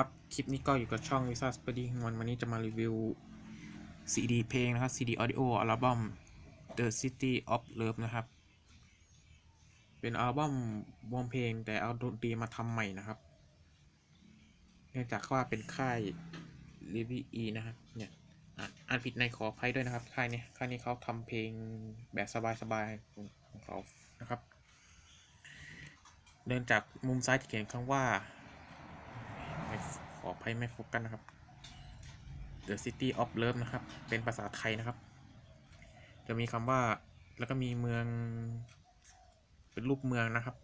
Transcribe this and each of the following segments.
ครับ คลิปนี้ก็อยู่กับช่อง Visa s p u d y วันวันนี้จะมารีวิว CD เพลงนะครับ CD Audio อัลบั้ม The City of Love นะครับ เป็นอัลบั้มวงเพลงแต่เอาดนตรีมาทำใหม่นะครับ เนื่องจากว่าเป็นค่าย r e v e นะครับเนี่ยอ่านผิดในขออภัยด้วยนะครับค่ายนี้ค่ายนี้เขาทำเพลงแบบสบายๆของเขานะครับ เดินจากมุมซ้ายจะเขียนคำว่า ออภัยไม่โฟกัสนะครับ The City of Love นะครับ เป็นภาษาไทยนะครับ จะมีคำว่าแล้วก็มีเมือง เป็นรูปเมืองนะครับ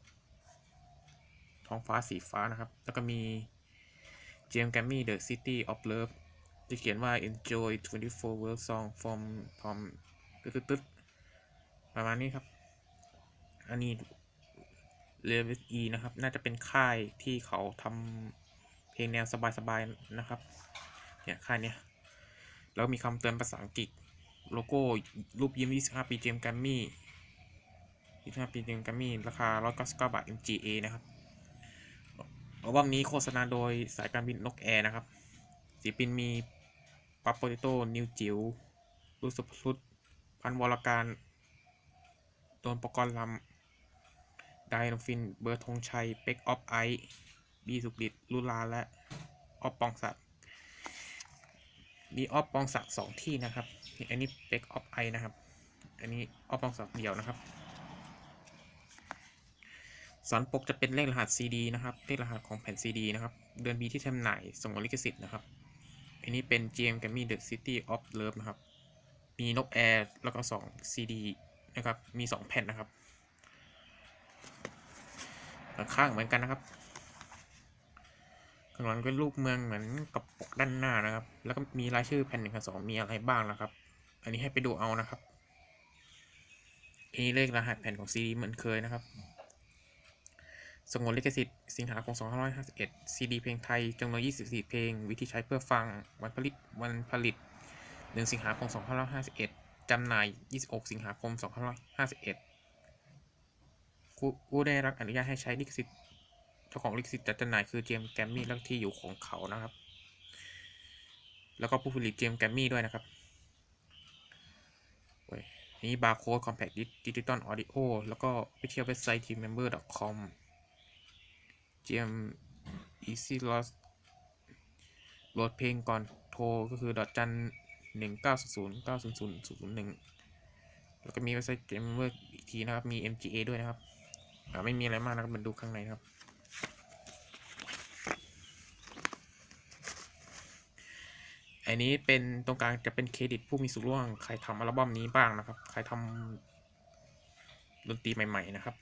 ท้องฟ้าสีฟ้านะครับ แล้วก็มีเจมส์แกมมี่ The City of Love จะเขียนว่า enjoy 24 world song from from ตึ๊ดตึ๊ดๆประมาณนี้ครับ อันนี้เลเวอีนะครับ น่าจะเป็นค่ายที่เขาทำ ลงแนวสบายๆนะครับ เนี่ยค่ายเนี้ยแล้วมีคำเตือนภาษาอังกฤษ โลโก้รูปยิ้ม 25 ปีเจมส์แกรมมี่25 ปีเจมส์แกรมมี่ ราคา 199 บาท MGA นะครับอัลบั้มนี้โฆษณาโดยสายการบินนกแอร์นะครับศิลปินมีปั๊บโปเตโต้นิวจิ๋วรุสุพลุตพันวรการ โดนประกรณ์ลำไดโนฟิน เบอร์ธงชัย เป็กออฟไอ บีสุกดิตลุลาและออฟปองศักดิ์มีออฟปองศักดิ์สองที่นะครับอันนี้เป็กออฟไอนะครับ อันนี้ออฟปองศักดิ์เดียวนะครับสันปกจะเป็นเลขรหัส CD นะครับ เลขรหัสของแผ่น CD นะครับ เดือนปีที่จำหน่ายส่งลิขสิทธิ์นะครับ อันนี้เป็น GM g a m m y The City of Love นะครับ มีนกแอร์แล้วก็2 CD นะครับ มี 2 แผ่นนะครับ ข้างเหมือนกันนะครับ ข้างหลังเป็นรูปเมืองเหมือนกับปกด้านหน้านะครับ แล้วก็มีรายชื่อแผ่นหนึ่งกับสองมีอะไรบ้างนะครับ อันนี้ให้ไปดูเอานะครับอันนี้เลขรหัสแผ่นของซีดีเหมือนเคยนะครับสงวนลิขสิทธิ์สิงหาคม2551ซีดีเพลงไทยจำนวน24 เพลง วิธีใช้เพื่อฟัง วันผลิตวันผลิต 1 สิงหาคม2551จำหน่าย 26 สิงหาคม2551ผู้ได้รับอนุญาตให้ใช้ลิขสิทธิ์ เจ้าของลิขสิทธิ์จัดจำหน่ายคือเจมส์แกรมมี่และที่อยู่ของเขานะครับ แล้วก็ผู้ผลิตเจมส์แกรมมี่ด้วยนะครับนี่บาร์โค้ดคอมแพคดิจิตอลออดิโอแล้วก็ไปเที่ยวเว็บไซต์ teammember.com เจม easy loss โหลดเพลงก่อนโทรก็คือดอทจันหนึ่งเก้าศูนย์เก้าศูนย์ศูนย์ศูนย์หนึ่งแล้วก็มีเว็บไซต์ GM member อีกทีนะครับ มี MGA ด้วยนะครับไม่มีอะไรมากนะครับมันดูข้างในครับ อันนี้เป็นตรงกลางจะเป็นเครดิตผู้มีส่วนร่วมใครทำอัลบั้มนี้บ้างนะครับ ใครทำดนตรีใหม่ ๆ นะครับ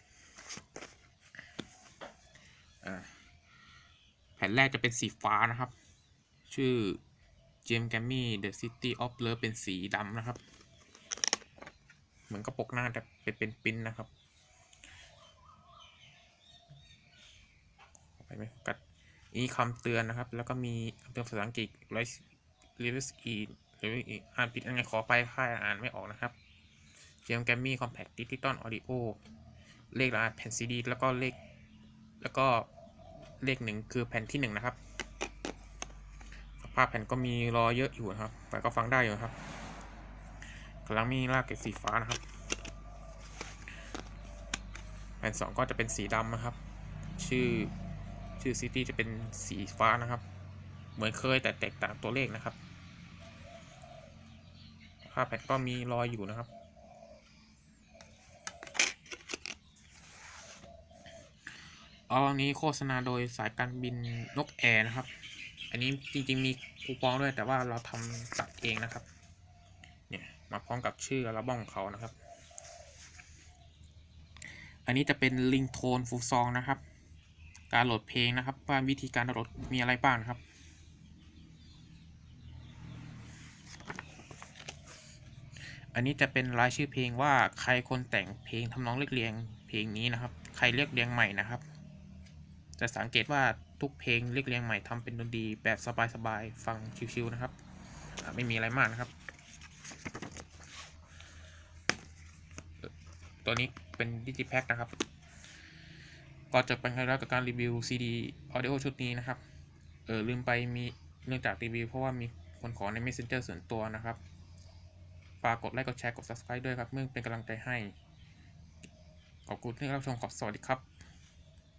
แผ่นแรกจะเป็นสีฟ้านะครับ ชื่อ James Gammy The City of Love เป็นสีดำนะครับ เหมือนกระปกหน้าแต่เป็นเป็นปิ้นนะครับไปไม่โฟกัสนี่คำเตือนนะครับ แล้วก็มีคำเตือนภาษาอังกฤษไลิฟส์อีหรืออีอ่านผิดอันไงขอไปค่ายอ่านไม่ออกนะครับเจมแกมมี่คอมแพคดิจิตอลออดิโอเลขรหัสแผ่นซีดีแล้วก็เลขแล้วก็เลขหนึ่งคือแผ่นที่หนึ่งนะครับสภาพแผ่นก็มีรอเยอะอยู่นะครับ แต่ก็ฟังได้อยู่ครับกำลังมีรากเกดสีฟ้านะครับ แผ่นสองก็จะเป็นสีดำนะครับ ชื่อชื่อซิตี้จะเป็นสีฟ้านะครับ เหมือนเคยแต่แตกต่างตัวเลขนะครับ ภาพแผ่นก็มีรอยอยู่นะครับ เอาอันนี้โฆษณาโดยสายการบินนกแอร์นะครับ อันนี้จริงๆมีคูปองด้วยแต่ว่าเราทำตัดเองนะครับ เนี่ยมาพร้อมกับชื่ออัลบั้มของเขานะครับ อันนี้จะเป็นลิงโทนฟูซองนะครับ การโหลดเพลงนะครับว่าวิธีการโหลดมีอะไรบ้างนะครับ อันนี้จะเป็นรายชื่อเพลงว่าใครคนแต่งเพลงทำนองเรียกเรียงเพลงนี้นะครับ ใครเรียกเรียงใหม่นะครับ จะสังเกตว่าทุกเพลงเรียกเรียงใหม่ทำเป็นดนตรีแบบสบายๆฟังชิวๆนะครับ ไม่มีอะไรมากนะครับ ตัวนี้เป็นดิจิแพ็คนะครับ ก็จะเป็นไงแล้วกับการรีวิว CD Audio ชุดนี้นะครับ เออลืมไปมีเนื่องจากรีวิวเพราะว่ามีคนขอใน Messenger ส่วนตัวนะครับ ฝากกดไลค์กดแชร์กด subscribe ด้วยครับเมื่อเป็นกำลังใจให้ ขอบคุณที่รับชมขอบสวัสดีครับ